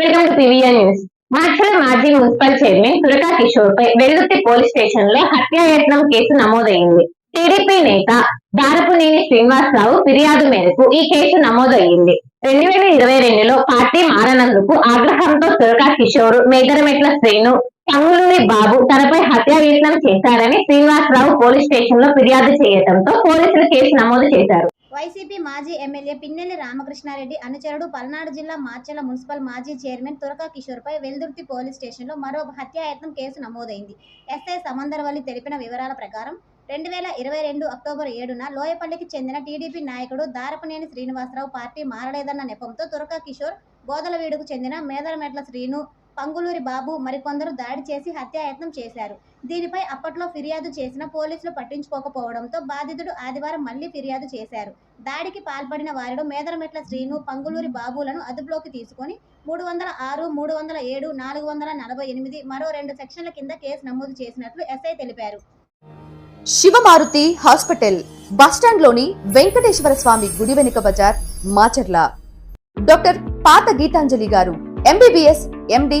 Welcome to news Machal మాజీ municipal chairman Turaka Kishore పై Veldurthi police స్టేషన్లో హత్యాయత్నం కేసు నమోదైంది. టీడీపీ నేత దారపునేని శ్రీనివాసరావు ఫిర్యాదు మేరకు ఈ కేసు నమోదయ్యింది రెండు వేల ఇరవై రెండులో పార్టీ మారనందుకు ఆగ్రహంతో తురకా కిషోర్ మేదరమెట్ల శ్రీను పంగులూరి బాబు తనపై హత్యాయత్నం చేశారని శ్రీనివాసరావు పోలీస్ స్టేషన్లో ఫిర్యాదు చేయడంతో పోలీసులు కేసు నమోదు చేశారు. వైసీపీ మాజీ ఎమ్మెల్యే పిన్నెల్లి రామకృష్ణారెడ్డి అనుచరుడు పల్నాడు జిల్లా మార్చెల మున్సిపల్ మాజీ చైర్మన్ తురకా కిషోర్పై వెల్దుర్తి పోలీస్ స్టేషన్లో మరో హత్యాయత్నం కేసు నమోదైంది. ఎస్ఐ సమందర్వల్లి తెలిపిన వివరాల ప్రకారం రెండు వేల ఇరవై రెండు అక్టోబర్ ఏడున లోయపల్లికి చెందిన టీడీపీ నాయకుడు దారపనేని శ్రీనివాసరావు పార్టీ మారలేదన్న నెపంతో తురకా కిషోర్ బోదలవీడుకు చెందిన మేదరమెట్ల శ్రీను పంగులూరి బాబు మరికొందరు దాడి చేసి హత్యాయత్నం చేశారు. దీనిపై అప్పట్లో ఫిర్యాదు చేసిన పోలీసులు పట్టించుకోకపోవడంతో బాధితుడు ఆదివారం మళ్ళీ ఫిర్యాదు చేశారు. దాడికి పాల్పడిన వారిలో మేదరమెట్ల శ్రీను పంగులూరి బాబులను అదుపులోకి తీసుకొని మూడు వందల ఆరు మూడు వందల ఏడు నాలుగు వందల నలభై ఎనిమిది మరో రెండు సెక్షన్ల కింద కేసు నమోదు చేసినట్లు ఎస్ఐ తెలిపారు. శివమారుతి హాస్పిటల్ బస్టాండ్లోని వెంకటేశ్వర స్వామి గుడి వెనుక బజార్ మాచర్ల. డాక్టర్ పాత గీతాంజలి గారు ఎంబీబీఎస్ ఎండి